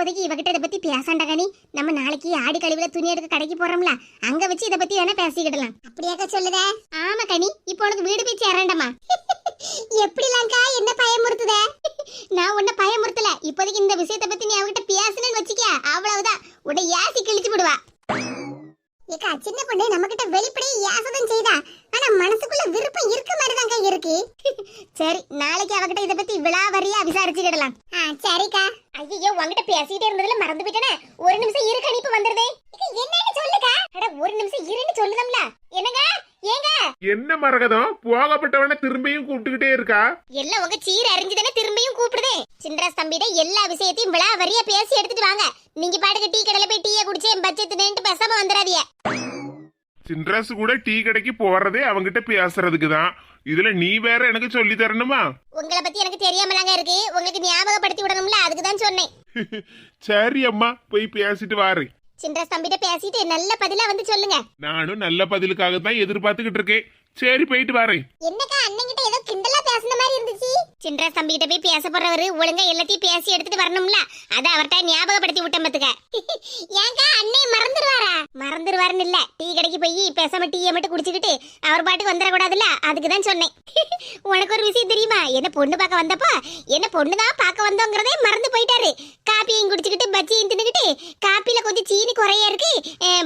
இப்போதைக்கு இவகிட்ட இதை பத்தி பேசாண்டா கனி. நம்ம நாளைக்கு ஆடி கழிவுல துணி எடுக்க கடைக்கு போறோம்ல. அங்க வச்சு இதை பத்தி வேணா பேசிக்கிடலாம்? அப்படியாக்க சொல்லுத? ஆமா கனி. இப்போ உனக்கு வீடு போய் சேரண்டாமா எப்படிலாம்க்கா? என்ன பயமுறுத்துத? நான் உன்னை பயமுறுத்தல. இப்போதைக்கு இந்த விஷயத்தை பத்தி நீ அவகிட்ட பேசணும்னு வச்சுக்க அவ்வளவுதான். உன்னை ஏசி கிழிச்சு விடுவா. ஏக்கா சின்ன பொண்ணு நம்ம கிட்ட வெளிப்படையே ஏசதான் செய்தா? ஆனா மனசுக்குள்ள விருப்பம் இருக்க மாதிரி தாங்க இருக்கு. சரி நாளைக்கு அவகிட்ட இத பத்தி விழாவரியா விசாரிச்சுக்கிடலாம். சரிக்கா. ஐயோ உங்ககிட்ட பேசிட்டே இருந்ததுல மறந்து போயிட்டேனே. ஒரு நிமிஷம் இரு கணிப்பு வந்துருதே. என்னன்னு சொல்லுக்கா அட ஒரு நிமிஷம் இருன்னு சொல்லுதம்ல. என்னங்க? ஏங்க? என்ன மரகதம்? போகப்பட்டவன திரும்பியும் கூப்பிட்டுக்கிட்டே இருக்கா? எல்லாம் உங்க சீர அறிஞ்சுதானே திரும்பியும் கூப்பிடுதே. சின்ராஸ் தம்பிட எல்லா விஷயத்தையும் விழாவரியா பேசி எடுத்துட்டு வாங்க. நீங்க பாட்டுக்கு டீ கடையில போய் டீயை குடிச்சு பட்ஜெட் பேசாம வந்துடாதீங்க. சின்ராசு கூட டீ கடைக்கு போறதே அவங்கிட்ட பேசுறதுக்கு தான் இதுல நீ வேற எனக்கு சொல்லி தரணுமா? உங்களை பத்தி எனக்கு தெரியாமலாங்க இருக்கு. உங்களுக்கு ஞாபகப்படுத்தி விடணும்ல அதுக்கு தான் சொன்னேன். சரி அம்மா போய் பேசிட்டு வாரேன் சின்ராஸ் தம்பிட்ட பேசிட்டு நல்ல பதிலா வந்து சொல்லுங்க. நானும் நல்ல பதிலுக்காக தான் எதிர்பார்த்துக்கிட்டு இருக்கேன். சரி போயிட்டு வரேன். என்னக்கா அண்ணன்கிட்ட ஏதோ கிண்டலா பேசுன மாதிரி இருந்துச்சு? சின்ராஸ் தம்பி கிட்ட போய் பேச போறவரு ஒழுங்கா எல்லாத்தையும் பேசி எடுத்துட்டு வரணும்ல. அத அவர்ட்ட ஞாபகப்படுத்தி விட்டேன் பாத்துக்க. ஏங்கா அண்ணே மறந்துடுவாரா மறந்துடுவாருன்னு இல்ல. டீ கடைக்கு போய் பேசாம டீயை மட்டும் குடிச்சுக்கிட்டு அவர் பாட்டுக்கு வந்துடக்கூடாதுல்ல? அதுக்கு தான் சொன்னேன். உனக்கு ஒரு விஷயம் தெரியுமா? என்ன பொண்ணு பார்க்க வந்தப்போ என்ன பொண்ணு தான் பார்க்க வந்தோங்கிறதே மறந்து போயிட்டாரு. காப்பியும் குடிச்சுக்கிட்டு பஜ்ஜியும் தின்னுக்கிட்டு காப்பில கொஞ்சம் சீனி குறைய இருக்கு.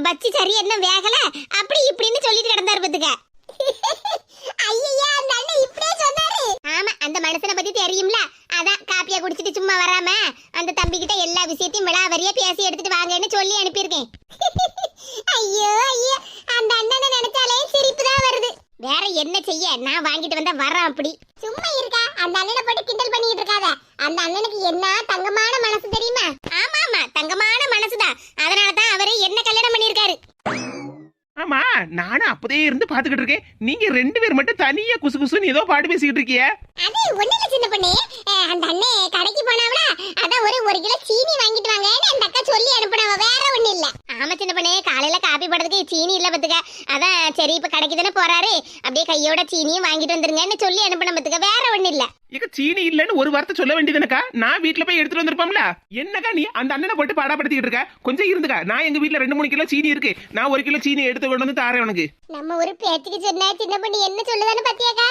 பஜ்ஜி சரி என்ன வேகல அப்படி இப்படின்னு சொல்லிட்டு கிடந்தாரு பாத்துக்க. ஐயா அந்த அண்ணன் இப்படியே சொன்னாரு. ஆமா அந்த மனுஷனை பத்தி தெரியும்ல. அதான் காப்பியா குடிச்சிட்டு சும்மா வராம அந்த தம்பி கிட்ட எல்லா விஷயத்தையும் விழாவரியா பேசி எடுத்துட்டு வாங்கன்னு சொல்லி அனுப்பியிருக்கேன். ஐயோ ஐயோ அந்த அண்ணனை நினைச்சாலே சிரிப்பு தான் வருது. வேற என்ன செய்ய? நான் வாங்கிட்டு வந்தா வரேன் அப்படி. சும்மா இருக்கா? அந்த அண்ணனை போட்டு கிண்டல் பண்ணிட்டு இருக்காத. அந்த அண்ணனுக்கு என்ன தங்க பாத்துக்கிட்டு இருக்கேன். நீங்க ரெண்டு பேர் மட்டும் தனியா குசு குசுன்னு ஏதோ பாட்டு பேசிக்கிட்டு இருக்கீங்க அது ஒண்ணு இல்ல சின்ன பொண்ணு. அந்த அண்ணே கடைக்கு போனாவல அதான் ஒரு ஒரு கிலோ சீனி வாங்கிட்டு வாங்கன்னு அந்த அக்கா சொல்லி அனுப்புனவ வேற ஒண்ணு இல்ல ஆமா சின்ன பொண்ணு காலையில காப்பி போடுறதுக்கு சீனி இல்ல பத்துக்க. அதான் சரி இப்ப கடைக்கு தானே போறாரு. அப்படியே கையோட சீனியும் வாங்கிட்டு வந்துருங்கன்னு சொல்லி அனுப்புன பத்துக்க. வேற ஒண்ணு இல்ல. இங்க சீனி இல்லன்னு ஒரு வார்த்தை சொல்ல வேண்டியதுனக்கா? நான் வீட்ல போய் எடுத்துட்டு வந்திருப்போம்ல? என்னக்கா நீ அந்த அண்ணனை போட்டு பாடாப்படுத்திக்கிட்டு இருக்க? கொஞ்சம் இருந்துக்கா. நான் எங்க வீட்ல ரெண்டு மூணு கிலோ சீனி இருக்கு. நான் ஒரு கிலோ சீனி எடுத்து கொண்டு வந்து தாரேன் உனக்கு. நம்ம ஒரு பேச்சுக்கு சொன்னா சின்ன பொண்ணு என்ன சொல்லுதான்னு பாத்தியாக்கா?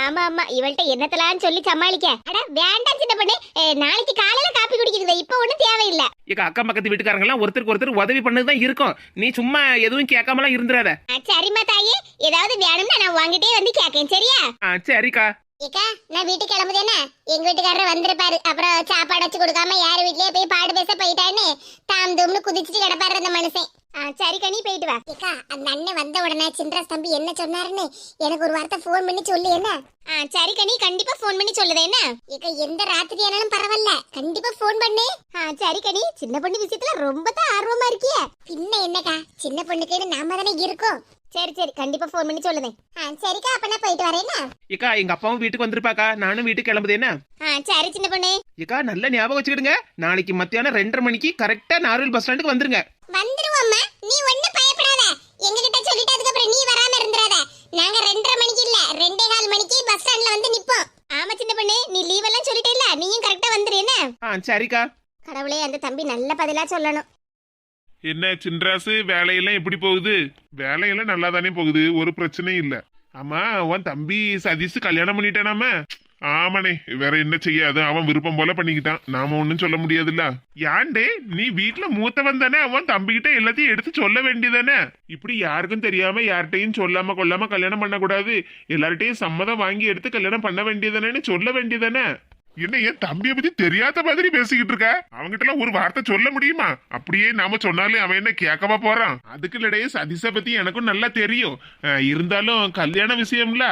ஆமா ஆமா. இவள்கிட்ட என்னத்தலான்னு சொல்லி சமாளிக்க. அட வேண்டாம் சின்ன பொண்ணு. நாளைக்கு காலையில காப்பி குடிக்கிறது. இப்ப ஒண்ணும் தேவையில்லை. எங்க அக்கம் பக்கத்து வீட்டுக்காரங்க எல்லாம் ஒருத்தருக்கு ஒருத்தர் உதவி பண்ணதுதான் இருக்கும். நீ சும்மா எதுவும் கேட்காமலாம் இருந்துடாத சரிம்மா தாயே. ஏதாவது வேணும்னா நான் வாங்கிட்டே வந்து கேட்கேன் சரியா? ஆ சரிக்கா. ஏக்கா நான் வீட்டுக்கு கிளம்புதேனா எங்க வீட்டுக்காரர் வந்திருப்பாரு. அப்புறம் சாப்பாடு வச்சு கொடுக்காம யார் வீட்லயே போய் பாடு பேச போயிட்டான்னு தாம் தும்னு குதிச்சுட்டு கிடப்பாரு அந்த மனுஷன். சரி கனி போயிட்டு வா. ஏக்கா அந்த அண்ணன் வந்த உடனே சின்ராஸ் தம்பி என்ன சொன்னாருன்னு எனக்கு ஒரு வார்த்தை ஃபோன் பண்ணி சொல்லு என்ன? ஆ, சரி கனி கண்டிப்பா ஃபோன் பண்ணி சொல்லுதே என்ன? ஏக்கா எந்த ராத்திரி ஆனாலும் பரவாயில்ல. கண்டிப்பா ஃபோன் பண்ணு. ஆ, சரி கனி சின்ன பொண்ணு விஷயத்துல ரொம்ப தான் ஆர்வமா இருக்கியே. பின்ன என்னக்கா சின்ன பொண்ணுக்குன்னு நாம தானே இருக்கோம். சரி சரி. கண்டிப்பா ஃபோன் பண்ணி சொல்லுதேன் ஆ சரிக்கா. அப்ப நான் போயிட்டு வரேன்னா ஏக்கா எங்க அப்பாவும் வீட்டுக்கு வந்திருப்பாக்கா. நானும் வீட்டுக்கு கிளம்புது என்ன? ஆ சரி சின்ன பொண்ணு. ஏக்கா நல்ல ஞாபகம் வச்சுக்கிடுங்க. நாளைக்கு மத்தியானம் ரெண்டரை மணிக்கு கரெக்டா நார்வல் பஸ் ஸ்டாண்டுக்கு வந்துருங்க. வந்துருவோம்மா. நீ ஒண்ணும் பயப்படாத. எங்க கிட்ட சொல்லிட்டு அதுக்கப்புறம் நீ வராம இருந்துறாத நாங்க ரெண்டரை மணிக்கு இல்ல ரெண்டே கால் மணிக்கு பஸ் ஸ்டாண்ட்ல வந்து நிப்போம். ஆமா சின்ன பொண்ணு. நீ லீவ் எல்லாம் சொல்லிட்டே இல்ல நீயும் கரெக்டா வந்துரு என்ன? ஆ சரிக்கா. கடவுளே அந்த தம்பி நல்ல பதிலா சொல்லணும். என்ன சின்ராசு வேலையெல்லாம் எப்படி போகுது? வேலையெல்லாம் நல்லா தானே போகுது ஒரு பிரச்சனையும் இல்ல. ஆமா உன் தம்பி சதீஷ் கல்யாணம் பண்ணிட்டானாம ஆமாண்ணே வேற என்ன செய்யாது அவன் விருப்பம் போல பண்ணிக்கிட்டான். நாம ஒன்னும் சொல்ல முடியாதுல்ல. யாண்டே நீ வீட்டுல மூத்தவன் தானே அவன் தம்பிக்கிட்ட எல்லாத்தையும் எடுத்து சொல்ல வேண்டியதானே? இப்படி யாருக்கும் தெரியாம யார்கிட்டையும் சொல்லாம கொள்ளாம கல்யாணம் பண்ணக்கூடாது. எல்லார்ட்டையும் சம்மதம் வாங்கி எடுத்து கல்யாணம் பண்ண வேண்டியதானேன்னு சொல்ல வேண்டியதானே? என்ன என் தம்பிய பத்தி தெரியாத மாதிரி பேசிக்கிட்டு இருக்க? அவங்கிட்ட எல்லாம் ஒரு வார்த்தை சொல்ல முடியுமா? அப்படியே நாம சொன்னாலே அவன் என்ன கேட்கவா போறான்? அதுக்கு இடையே சதீஷ பத்தி எனக்கும் நல்லா தெரியும். இருந்தாலும் கல்யாண விஷயம்ல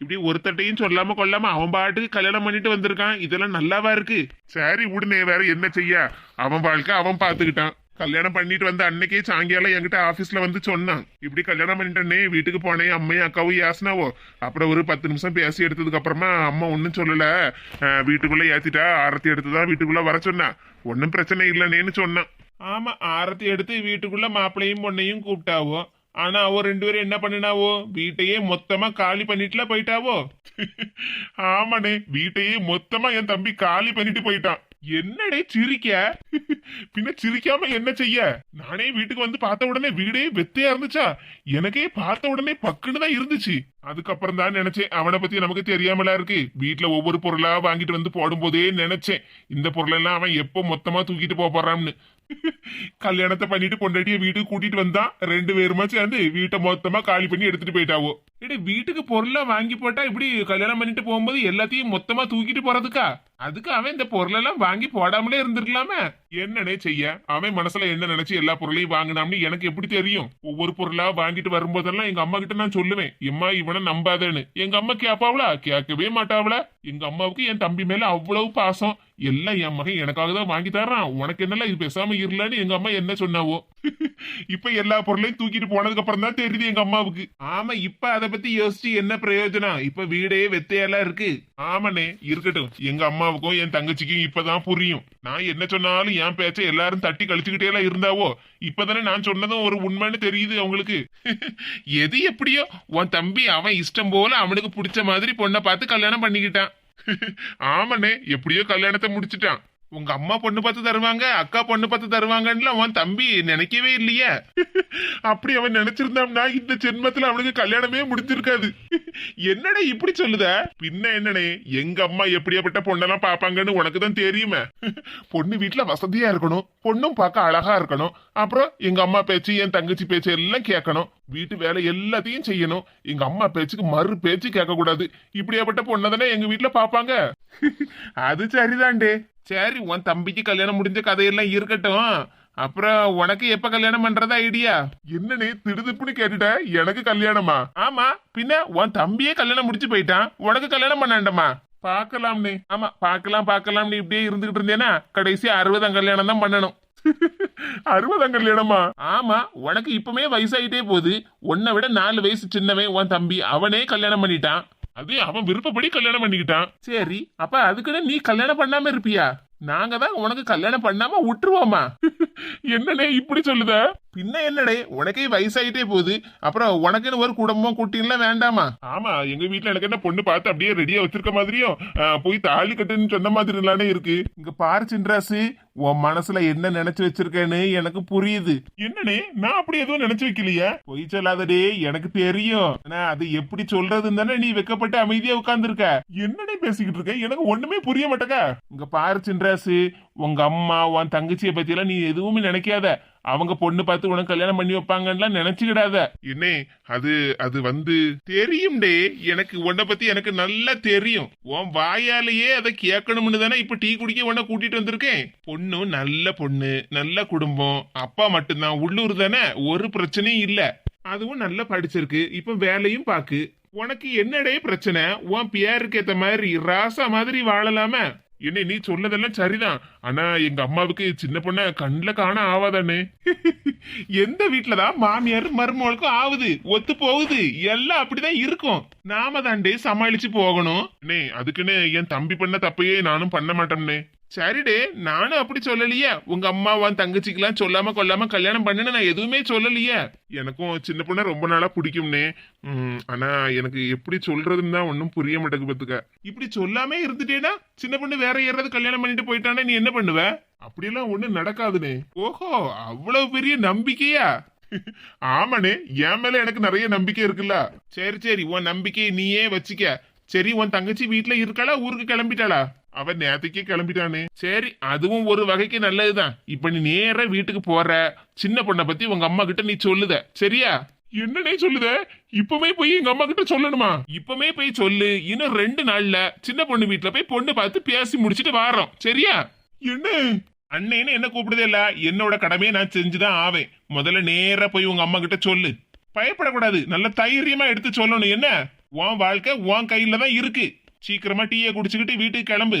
இப்படி ஒருத்தட்டையும் சொல்லாம கொள்ளாம அவன் பாட்டுக்கு கல்யாணம் பண்ணிட்டு வந்திருக்கான். இதெல்லாம் நல்லாவா இருக்கு? சரி உடனே வேற என்ன செய்ய? அவன் வாழ்க்கை அவன் பாத்துக்கிட்டான் கல்யாணம் பண்ணிட்டு வந்த அன்னைக்கே சாயங்காலம் என்கிட்ட ஆபீஸ்ல வந்து சொன்னான். இப்படி கல்யாணம் பண்ணிட்டேனே வீட்டுக்கு போனேன் அம்மையும் அக்காவும் யாசினாவோ அப்புறம் ஒரு பத்து நிமிஷம் பேசி எடுத்ததுக்கு அப்புறமா அம்மா ஒன்னும் சொல்லல. வீட்டுக்குள்ள ஏத்திட்டா ஆரத்தி எடுத்துதான் வீட்டுக்குள்ள வர சொன்னா. ஒன்னும் பிரச்சனை இல்லைன்னு சொன்னான். ஆமா ஆரத்தி எடுத்து வீட்டுக்குள்ள மாப்பிள்ளையும் பொண்ணையும் கூப்பிட்டாவோ? ஆனா அவ ரெண்டு பேரும் என்ன பண்ணினாவோ? வீட்டையே மொத்தமா காலி பண்ணிட்டுல போயிட்டாவோ? ஆமாண்ணே வீட்டையே மொத்தமா என் தம்பி காலி பண்ணிட்டு போயிட்டான். என்னடே சிரிக்க? பின்ன சிரிக்காம என்ன செய்ய? நானே வீட்டுக்கு வந்து பார்த்த உடனே வீடே வெத்தையா இருந்துச்சா? எனக்கே பார்த்த உடனே பக்குன்னு தான் இருந்துச்சு. அதுக்கப்புறம் தான் நினைச்சேன் அவனை பத்தி நமக்கு தெரியாமலா இருக்கு. வீட்டுல ஒவ்வொரு பொருளா வாங்கிட்டு வந்து போடும்போதே நினைச்சேன். இந்த பொருளெல்லாம் அவன் எப்போ மொத்தமா தூக்கிட்டு போறான்னு. கல்யாணத்தை பண்ணிட்டு பொண்டாட்டிய வீட்டுக்கு கூட்டிட்டு வந்தான் ரெண்டு பேருமா சேர்ந்து வீட்டை மொத்தமா காலி பண்ணி எடுத்துட்டு போயிட்டாவோ? இடி வீட்டுக்கு பொருளை வாங்கி போட்டா இப்படி கல்யாணம் பண்ணிட்டு போகும்போது எல்லாத்தையும் மொத்தமா தூக்கிட்டு போறதுக்கா? அதுக்கு அவன் இந்த பொருளெல்லாம் வாங்கி போடாமலே இருந்திருக்கலாமே. என்னனே செய்ய? அவன் மனசுல என்ன நினைச்சு எல்லா பொருளையும் வாங்கினாம்னு எனக்கு எப்படி தெரியும்? ஒவ்வொரு பொருளா வாங்கிட்டு வரும்போதெல்லாம் எங்க அம்மா கிட்ட நான் சொல்லுவேன். எம்மா இவனை நம்பாதேன்னு. எங்க அம்மா கேப்பாவளா? கேட்கவே மாட்டாவளா? எங்க அம்மாவுக்கு என் தம்பி மேல அவ்வளவு பாசம். எல்லாம் என் மகன் எனக்காக தான் வாங்கி தர்றான். உனக்கு என்னலாம் இது பேசாம இருலன்னு எங்க அம்மா என்ன சொன்னாவோ? இப்ப எல்லா பொருளையும் தூக்கிட்டு போனதுக்கு அப்புறம் தான் தெரியுது எங்க அம்மாவுக்கு. ஆமா இப்ப அதை பத்தி யோசிச்சு என்ன பிரயோஜனம்? இப்ப வீடே வெத்தையெல்லாம் இருக்கு. ஆமாண்ணே இருக்கட்டும். எங்க அம்மாவுக்கும் என் தங்கச்சிக்கும் இப்பதான் புரியும். நான் என்ன சொன்னாலும் என் பேச்ச எல்லாரும் தட்டி கழிச்சுக்கிட்டே எல்லாம் இருந்தாவோ? இப்பதானே நான் சொன்னதும் ஒரு உண்மைன்னு தெரியுது அவங்களுக்கு. எது எப்படியோ? உன் தம்பி அவன் இஷ்டம் போல அவனுக்கு பிடிச்ச மாதிரி பொண்ணை பார்த்து கல்யாணம் பண்ணிக்கிட்டான். ஆமாண்ணே எப்படியோ கல்யாணத்தை முடிச்சிட்டான். உங்க அம்மா பொண்ணு பார்த்து தருவாங்க அக்கா பொண்ணு பார்த்து தருவாங்கன்னு அவன் தம்பி நினைக்கவே இல்லையே. அப்படி அவன் நினைச்சிருந்தான்னா இந்த ஜென்மத்துல அவனுக்கு கல்யாணமே முடிஞ்சிருக்காது. என்னடா இப்படி சொல்லுத? பின்ன என்னனே எங்க அம்மா எப்படியாப்பட்ட பொண்ணெல்லாம் பாப்பாங்கன்னு உனக்கு தான் தெரியுமே. பொண்ணு வீட்டுல வசதியா இருக்கணும் பொண்ணும் பார்க்க அழகா இருக்கணும். அப்புறம் எங்க அம்மா பேச்சு என் தங்கச்சி பேச்சு எல்லாம் கேட்கணும். வீட்டு வேலை எல்லாத்தையும் செய்யணும். எங்க அம்மா பேச்சுக்கு மறு பேச்சு கேட்க கூடாது இப்படியாப்பட்ட பொண்ணை தானே எங்க வீட்டுல பாப்பாங்க அது சரிதான்டே சரி உன் தம்பிக்கு கல்யாணம் முடிஞ்ச கதையெல்லாம் இருக்கட்டும். அப்புறம் உனக்கு எப்ப கல்யாணம் பண்றதா ஐடியா என்னனே திடுதிப்புன்னு கேட்டுட்ட? எனக்கு கல்யாணமா? ஆமா பின்ன உன் தம்பியே கல்யாணம் முடிச்சு போயிட்டான். உனக்கு கல்யாணம் பண்ணாண்டமா? பாக்கலாம்னே ஆமா பாக்கலாம் பாக்கலாம்னு இப்படியே இருந்துகிட்டு இருந்தேனா கடைசி அறுபதாம் கல்யாணம் தான் பண்ணணும். அறுபதாம் கல்யாணமா? ஆமா உனக்கு இப்பமே வயசாயிட்டே போகுது. உன்னை விட நாலு வயசு சின்னவன் உன் தம்பி. அவனே கல்யாணம் பண்ணிட்டான். அது அவன் விருப்பப்படி கல்யாணம் பண்ணிக்கிட்டான். சரி அப்ப அதுக்குன்னு நீ கல்யாணம் பண்ணாம இருப்பியா? நாங்க தான் உனக்கு கல்யாணம் பண்ணாம விட்டுருவோமா என்னனே இப்படி சொல்லுத? பின்ன என்னடே உனக்கே வயசாயிட்டே போகுது. அப்புறம் உனக்குன்னு ஒரு குடும்பம் குட்டின்லாம் வேண்டாமா? ஆமா எங்க வீட்ல எனக்கு என்ன பொண்ணு பார்த்து அப்படியே ரெடியா வச்சிருக்க மாதிரியும் போய் தாலி கட்டுன்னு சொன்ன மாதிரி இல்லானே இருக்கு. இங்க பாரு சின்ராசு உன் மனசுல என்ன நினைச்சு வச்சிருக்கேன்னு எனக்கு புரியுது. என்னனே நான் அப்படி எதுவும் நினைச்சு வைக்கலையா? பொய் சொல்லாதடே எனக்கு தெரியும். ஆனா அது எப்படி சொல்றதுன்னு தானே நீ வெக்கப்பட்டு அமைதியா உட்கார்ந்துருக்க. என்னடே பேசிக்கிட்டு இருக்க? எனக்கு ஒண்ணுமே புரிய மாட்டேக்கா. இங்க பாரு சின்ராசு உங்க அம்மா உன் தங்கச்சியை பத்தி எல்லாம் நீ எதுவுமே நினைக்காத. அவங்க பொண்ணு பார்த்து உனக்கு கல்யாணம் பண்ணி வைப்பாங்கன்னு நினைச்சுக்கிடாத. என்னே அது அது வந்து தெரியும் டே. எனக்கு உன்னை பத்தி எனக்கு நல்லா தெரியும். உன் வாயாலேயே அதை கேட்கணும்னு தானே இப்ப டீ குடிக்க உன்னை கூட்டிட்டு வந்திருக்கேன். பொண்ணு நல்ல பொண்ணு நல்ல குடும்பம். அப்பா மட்டும்தான் உள்ளூர் தானே. ஒரு பிரச்சனையும் இல்ல. அதுவும் நல்லா படிச்சிருக்கு. இப்ப வேலையும் பாக்கு. உனக்கு என்னடே பிரச்சனை? உன் பேருக்கு ஏத்த மாதிரி ராசா மாதிரி வாழலாம. என்ன நீ சொல்லதெல்லாம் சரிதான். ஆனா எங்க அம்மாவுக்கு சின்ன பொண்ண கண்ணில் காண ஆவாதானே? எந்த வீட்டுலதான் மாமியார் மருமகளுக்கும் ஆகுது ஒத்து போகுது? எல்லாம் அப்படிதான் இருக்கும். நாம தாண்டே சமாளிச்சு போகணும். அண்ணே அதுக்குன்னு என் தம்பி பண்ண தப்பையே நானும் பண்ண மாட்டோம்னே சரிடே நானும் அப்படி சொல்லலையே. உங்க அம்மா உன் தங்கச்சிக்கெல்லாம் சொல்லாம கொல்லாம கல்யாணம் பண்ணு நான் எதுவுமே சொல்லலையே. எனக்கும் சின்ன பொண்ணை ரொம்ப நாளா பிடிக்கும்னே. ஆனா எனக்கு எப்படி சொல்றதுன்னு தான் ஒன்றும் புரிய மாட்டேங்குது பத்துக்க. இப்படி சொல்லாமே இருந்துட்டேனா? சின்ன பொண்ணு வேற யாராவது கல்யாணம் பண்ணிட்டு போயிட்டானே? நீ என்ன பண்ணுவ? அப்படியெல்லாம் ஒன்றும் நடக்காதுனே. ஓஹோ அவ்வளவு பெரிய நம்பிக்கையா? ஆமாண்ணே என் மேல எனக்கு நிறைய நம்பிக்கை இருக்குல்ல. சரி சரி உன் நம்பிக்கையை நீயே வச்சுக்க. சரி உன் தங்கச்சி வீட்டுல இருக்காளா? ஊருக்கு கிளம்பிட்டாளா? அவன் நேத்துக்கே கிளம்பிட்டானே. சரி அதுவும் ஒரு வகைக்கு நல்லதுதான். இப்ப நீ நேர வீட்டுக்கு போற. சின்ன பொண்ணை பத்தி உங்க அம்மா கிட்ட நீ சொல்லுத. சரியா? என்னனே சொல்லுத? இப்பவே போய் எங்க அம்மா கிட்ட சொல்லணுமா? இப்பவே போய் சொல்லு. இன்னும் ரெண்டு நாள்ல சின்ன பொண்ணு வீட்டுல போய் பொண்ணு பார்த்து பேசி முடிச்சிட்டு வாரோம். சரியா? என்ன? அண்ணேன்னு என்ன கூப்பிடுதே இல்ல? என்னோட கடமையை நான் செஞ்சுதான் ஆவேன். முதல்ல நேரா போய் உங்க அம்மா கிட்ட சொல்லு. பயப்படக்கூடாது. நல்ல தைரியமா எடுத்து சொல்லணும். என்ன? உன் வாழ்க்கை உன் கையில தான் இருக்கு. சீக்கிரமா டீயை குடிச்சுக்கிட்டு வீட்டுக்கு கிளம்பு.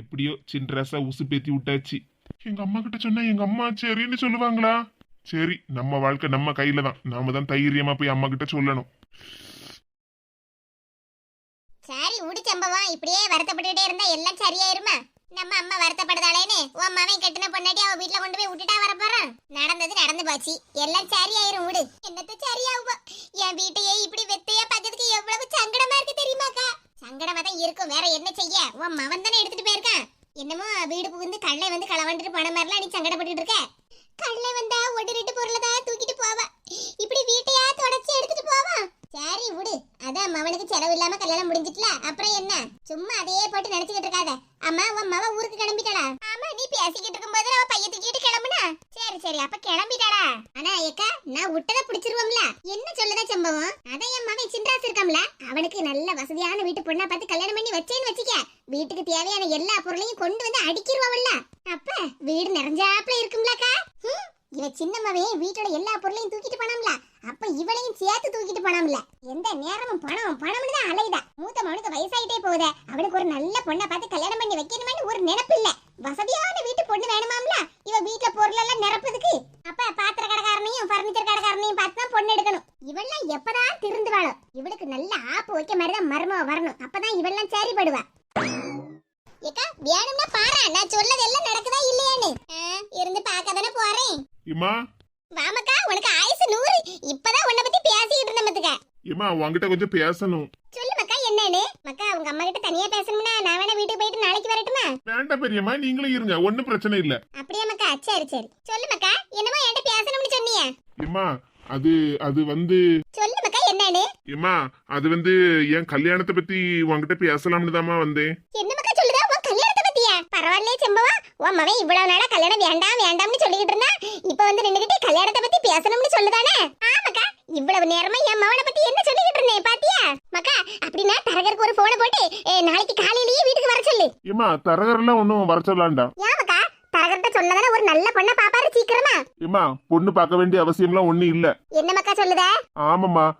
எப்படியோ சின்ரசா உசு பேத்தி விட்டாச்சு. எங்க அம்மா கிட்ட சொன்னா எங்க அம்மா சரின்னு சொல்லுவாங்களா? சரி நம்ம வாழ்க்கை நம்ம கையில தான். நாம தான் தைரியமா போய் அம்மா கிட்ட சொல்லணும். சரி விடு இப்படியே வருத்தப்பட்டுட்டே இருந்தா எல்லாம் சரியாயிருமா? நம்ம அம்மா வருத்தப்படுதாளேன்னு உன் மவன் கட்டின பொண்டாட்டி அவ வீட்டுல கொண்டு போய் விட்டுட்டா வர போறான் நடந்தது நடந்து போச்சு. எல்லாம் சரியாயிரும் விடு என்னத்த சரியாகும் என் வீட்டையே இப்படி வெத்தையா பார்க்கறதுக்கு எவ்வளவு சங்கடமா சங்கடமா தான் இருக்கும். வேற என்ன செய்ய? உன் மவன் தானே எடுத்துட்டு போயிருக்கான். என்னமோ வீடு புகுந்து கல்லை வந்து களவாண்டுட்டு போன மாதிரிலாம் நீ சங்கடப்பட்டுட்டு இருக்க. கல்லை வந்தா ஒன்று ரெண்டு பொருளை தான் தூக்கிட்டு போவா. இப்படி வீட்டையா தொடச்சி எடுத்துட்டு போவா. சரி விடு. அதான் மவனுக்கு செலவு இல்லாம கல்யாணம் முடிஞ்சிட்டுல. அப்புறம் என்ன? சும்மா அதையே போட்டு நினைச்சுக்கிட்டு இருக்காத. அம்மா உன் மவ ஊருக்கு கிளம்பிட்டாளா? ஆமா நீ பேசிக்கிட்டு இருக்கும்போது அவ பைய தூக்கிட்டு கிளம்புனா? சரி சரி அப்ப கிளம்பிட்டாளா ஆனா ஏக்கா நான் விட்டதை பிடிச்சிருவோம்ல. என்ன சொல்லுதா சம்பவம்? அதான் என் மகன் சின்ராஸ் இருக்காம்ல. அவனுக்கு நல்ல வசதியான வீட்டு பொண்ணா பார்த்து கல்யாணம் பண்ணி வச்சேன்னு வச்சுக்க. வீட்டுக்கு தேவையான எல்லா பொருளையும் கொண்டு வந்து அடுக்கிடுவாள்ல அப்ப வீடு நிறைஞ்சாப்ல இருக்கும்லக்கா. இவ சின்னம்மாவே வீட்டோட எல்லா பொருளையும் தூக்கிட்டு போனாம்ல. அப்ப இவளையும் சேர்த்து தூக்கிட்டு போனாம்ல. எந்த நேரமும் பணம் பணம்னு தான் அலையுதா. மூத்த மவனுக்கு வயசாயிட்டே போகுதே. அவனுக்கு ஒரு நல்ல பொண்ணை பார்த்து கல்யாணம் பண்ணி வைக்கணுமான்னு ஒரு நினைப்பு இல்ல வசதியான வீட்டு பொண்ணு வேணுமாம்ல. இவ வீட்டுல பொருள் எல்லாம் நிரப்புதுக்கு அப்ப பாத்திர கடைக்காரனையும் பர்னிச்சர் கடைக்காரனையும் பார்த்து தான் பொண்ணு எடுக்கணும். இவெல்லாம் எப்பதான் திருந்துவாளோ. இவளுக்கு நல்ல ஆப்பு வைக்க மாதிரிதான் மருமவ வரணும். அப்பதான் இவெல்லாம் சரிபடுவா ஏக்கா வேணும்னா பாரு நான் சொல்லது எல்லாம் நடக்குதா இல்லையான்னு. ஆ, இருந்து பார்க்க தானே போறேன். இம்மா. வாமக்கா உனக்கு ஆயுசு நூறு. இப்பதான் உன்னை பத்தி பேசிக்கிட்டு இருந்த மத்துக்க இம்மா உன்கிட்ட கொஞ்சம் பேசணும். சொல்லு மக்கா என்னன்னு? மக்கா உங்க அம்மா கிட்ட தனியா பேசணும்னா நான் வேணா வீட்டுக்கு போயிட்டு நாளைக்கு வரட்டுமா? வேண்டாம் பெரியம்மா நீங்களும் இருங்க. ஒன்னும் பிரச்சனை இல்ல. அப்படியா மக்கா? சரி சரி. சொல்லு மக்கா என்னமோ என்கிட்ட பேசணும்னு சொன்னியே? இம்மா அது அது வந்து சொல்லு மக்கா என்னன்னு? இம்மா அது வந்து என் கல்யாணத்தை பத்தி உன்கிட்ட பேசலாம்னு தாம்மா வந்தேன். என்ன பரவாயில்லையே செம்பவா. உன் மகன் இவ்வளவு நாளா கல்யாணம் வேண்டாம் வேண்டாம்னு சொல்லிக்கிட்டு இருந்தா இப்ப வந்து நின்னுகிட்டு கல்யாணத்தை பத்தி பேசணும்னு சொல்லுதானே? ஆமாக்கா இவ்வளவு நேரமா என் மவனை பத்தி என்ன சொல்லிக்கிட்டு இருந்தேன் பாத்தியா? மக்கா அப்படின்னா தரகருக்கு ஒரு போனை போட்டு நாளைக்கு காலையிலேயே வீட்டுக்கு வர சொல்லு. இம்மா தரகரெல்லாம் ஒன்றும் வர சொல்லலாம்டா ஏமாக்கா தரகர்கிட்ட சொன்னதானே ஒரு நல்ல பொண்ணை பாப்பாரு சீக்கிரமா? இம்மா பொண்ணு பார்க்க வேண்டிய அவசியம்லாம் ஒன்றும் இல்ல. என்ன மக்கா சொல்லுத? ஆமாம்மா அஹ்,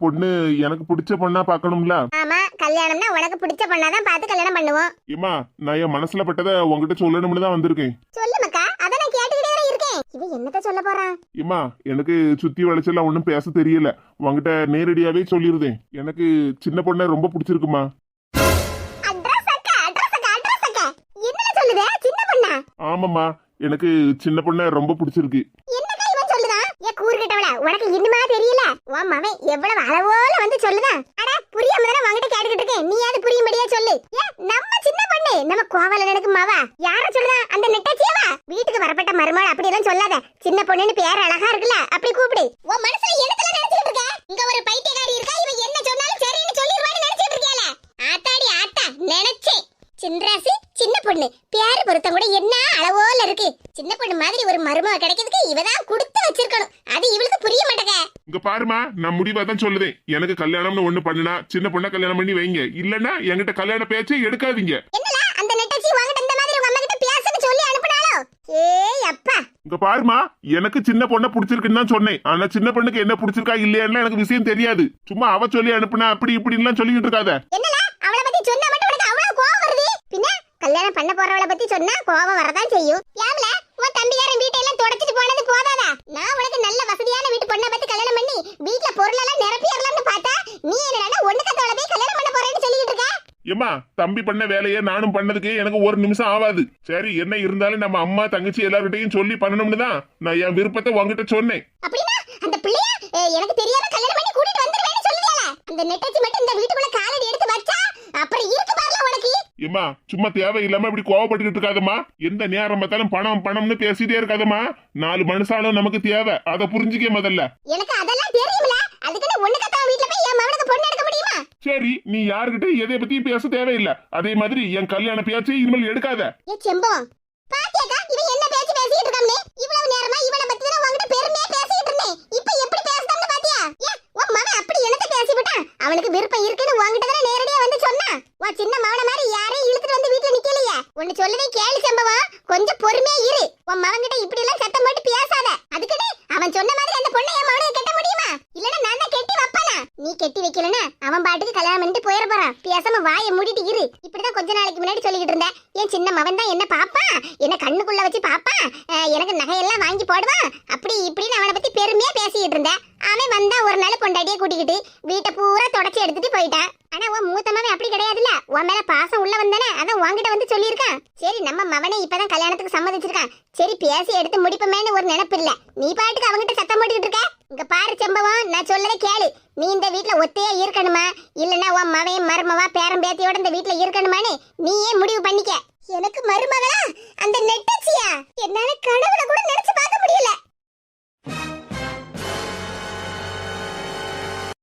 பொண்ணு எனக்கு பிடிச்ச பொண்ணா பார்க்கணும்ல? ஆமா கல்யாணம்னா உனக்கு பிடிச்ச பொண்ணாதான் பார்த்து கல்யாணம் பண்ணுவோம். இம்மா நான் என் மனசுல பட்டதை உன்கிட்ட சொல்லணும்னு தான் வந்திருக்கேன். சொல்லு மக்கா அத நான் கேட்டுக்கிட்டே தான் இருக்கேன். இவன் என்னத்த சொல்ல போறான் இம்மா எனக்கு சுத்தி வளைச்செல்லாம் ஒன்றும் பேச தெரியல. உன்கிட்ட நேரடியாவே சொல்லிருந்தேன். எனக்கு சின்ன பொண்ணை ரொம்ப பிடிச்சிருக்குமா? பொண்ணா? ஆமாம்மா எனக்கு சின்ன பொண்ணை ரொம்ப பிடிச்சிருக்கு. என்னக்கா உனக்கு இன்னுமா தெரியல? உன் மவன் எவ்வளவு அளவோல வந்து சொல்லுதான் அட புரியாம தானே வாங்கிட்டு கேட்டுக்கிட்டு இருக்கேன். நீ அது புரியும்படியா சொல்லு? ஏன் நம்ம சின்ன பொண்ணு. நம்ம கோவல எனக்கு மாவா. யார சொல்லுதா? அந்த நெட்டாச்சியவா? வீட்டுக்கு வரப்பட்ட மருமகள் அப்படி எல்லாம் சொல்லாத. சின்ன பொண்ணுன்னு பேர் அழகா இருக்குல்ல அப்படி கூப்பிடு. உன் மனசுல என்னத்துல நினைச்சிட்டு இருக்க? இங்க ஒரு பைத்தியக்காரி இருக்கா? இவன் என்ன சொன்னாலும் சரின்னு சொல்லிடுவான்னு நினைச்சிட்டு இருக்கியால? ஆத்தாடி ஆத்தா நினைச்சேன். சின்ராசு சின்ன பொண்ணு. பேரு பொருத்தம் கூட என்ன அளவோல இருக்கு. சின்ன பொண்ணு மாதிரி ஒரு மருமக கிடைக்கிறதுக்கு இவதான் கொடுத்து வச்சிருக்கணும். அது இவளுக்கு புரிய மாட்டேங்க. இங்க பாருமா நான் முடிவா தான் சொல்லுதேன் எனக்கு கல்யாணம்னு ஒண்ணு பண்ணுனா சின்ன பொண்ணை கல்யாணம் பண்ணி வைங்க. இல்லன்னா என்கிட்ட கல்யாண பேச்சே எடுக்காதீங்க. என்னல அந்த நெட்டச்சி வாங்கிட்டு இந்த மாதிரி உங்க அம்மா கிட்ட பேசுன்னு சொல்லி அனுப்புனாலோ ஏய் அப்பா. இங்க பாருமா எனக்கு சின்ன பொண்ணை பிடிச்சிருக்குன்னு தான் சொன்னேன். ஆனா சின்ன பொண்ணுக்கு என்ன பிடிச்சிருக்கா இல்லையான்னு எனக்கு விஷயம் தெரியாது. சும்மா அவ சொல்லி அனுப்புனா அப்படி இப்படின்லாம் சொல்லிக்கிட்டு இருக்காத. என்னல அவளை பத்தி சொன்னா மட்டும் கல்யாணம் பண்ண போறவளை பத்தி சொன்னா கோவம் வரதான் செய்யும். ஏம்ல? உன் தம்பிக்காரன் வீட்டையெல்லாம் தொடச்சிட்டு போனது போதாதா? நான் உனக்கு நல்ல வசதியான வீட்டு பொண்ணை பத்தி கல்யாணம் பண்ணி வீட்ல பொருள் எல்லாம் நிரப்பிடலாம்னு பார்த்தா நீ என்னடா ஒண்ணு கத்தவளை போய் கல்யாணம் பண்ண போறேன்னு சொல்லிட்டு இருக்க? ஏம்மா தம்பி பண்ண வேலையை நானும் பண்ணதுக்கு எனக்கு ஒரு நிமிஷம் ஆகாது சரி என்ன இருந்தாலும் நம்ம அம்மா தங்கச்சி எல்லார்கிட்டையும் சொல்லி பண்ணணும்னு தான் நான் என் விருப்பத்தை உங்ககிட்ட சொன்னேன். அப்படின்னா அந்த பிள்ளைய எனக்கு தெரியாம கல்யாணம் பண்ணி கூட்டிட்டு வந்துருவேன்னு அந்த நெட்டச்சி மட்டும் இந்த வீட்டுக்குள்ள காலடி எடுத்து வச்சா அப்புறம் இருக்கு பாருல உனக்கு. ஏம்மா சும்மா தேவையில்லாம இப்படி கோவப்பட்டுக்கிட்டு இருக்காதம்மா. எந்த நேரம் பார்த்தாலும் பணம் பணம்னு பேசிட்டே இருக்காதம்மா. நாலு மனுஷாலும் நமக்கு தேவை. அதை புரிஞ்சுக்க முதல்ல. எனக்கு அதெல்லாம் தெரியுமில. அதுக்குன்னு ஒண்ணு கத்தவ வீட்ல போய் என் மகனுக்கு பொண்ணு எடுக்க முடியுமா? சரி நீ யாருகிட்ட எதை பத்தியும் பேச தேவையில்லை. அதே மாதிரி என் கல்யாண பேச்சு இனிமேல் எடுக்காத. ஏ செம்பம் பாத்தியாக்கா இவன் என்ன பேச்சு பேசிட்டு இருக்கான்னு இவ்வளவு நேரமா இவனை பத்தி தான் உன்கிட்ட பெருமையா பேசிட்டு இருந்தேன். இப்போ எப்படி பேசுதான்னு பாத்தியா? ஏ உன் மகன் அப்படி என்னத்த பேசிவிட்டான் அவனுக்கு விருப்பம் இருக்குன்னு உன்கிட்ட தானே நேரடியா வந்து சொன்னான் உன் சின்ன மகன மாதிரி யாரையும் இழுத்துட்டு வந்து வீட்டுல நிக்கலையே. ஒன்னு சொல்லுதே கேளு சம்பவம். கொஞ்சம் பொறுமையா இரு. உன் மகன்கிட்ட இப்படி எல்லாம் சத்தம் போட்டு பேசாத. அதுக்குன்னு அவன் சொன்ன மாதிரி அந்த பொண்ணை என் மகனுக்கு கட்ட முடியுமா? இல்லனா நான் தான் கெட்டி வைப்பானா? நீ கெட்டி வைக்கலனா அவன் பாட்டுக்கு கல்யாணம் பண்ணிட்டு போயிட போறான். பேசாம வாயை மூடிட்டு இரு. இப்படிதான் கொஞ்ச நாளைக்கு முன்னாடி சொல்லிக்கிட்டு இருந்தேன். என் சின்ன மவன் தான் என்ன பாப்பான் என்ன கண்ணுக்குள்ள வச்சு பாப்பான் எனக்கு நகையெல்லாம் வாங்கி போடுவான். அப்படி இப்படின்னு அவனை பத்தி பெருமையா பேசிக்கிட்டு இருந்தேன். அவன் வந்தா ஒரு நாள் பொண்டாட்டியை கூட்டிக்கிட்டு வீட்டை பூரா தொடச்சி எடுத்துட்டு போயிட்டான் ஆனா உன் மூத்த மகன் அப்படி கிடையாதுல்ல? உன் மேல பாசம் உள்ள வந்தானே அதான் உன்கிட்ட வந்து சொல்லியிருக்கான். சரி நம்ம மவனே இப்பதான் கல்யாணத்துக்கு சம்மதிச்சிருக்கான். சரி பேசி எடுத்து முடிப்போமேனு ஒரு நினைப்பு இல்ல. நீ பாட்டுக்கு அவங்கிட்ட சத்தம் போட்டுக்கிட்டு இருக்க? இங்க பாரு செம்பவம் நான் சொல்லதை கேளு. நீ இந்த வீட்ல ஒத்தையே இருக்கணுமா? இல்லனா உன் மவன் மருமவா பேரன் பேத்தியோட இந்த வீட்டுல இருக்கணுமான்னு நீயே முடிவு பண்ணிக்க. எனக்கு மருமகளா? அந்த நெட்டச்சியா? என்னால கனவுகள கூட நினைச்சு பார்த்த முடியல.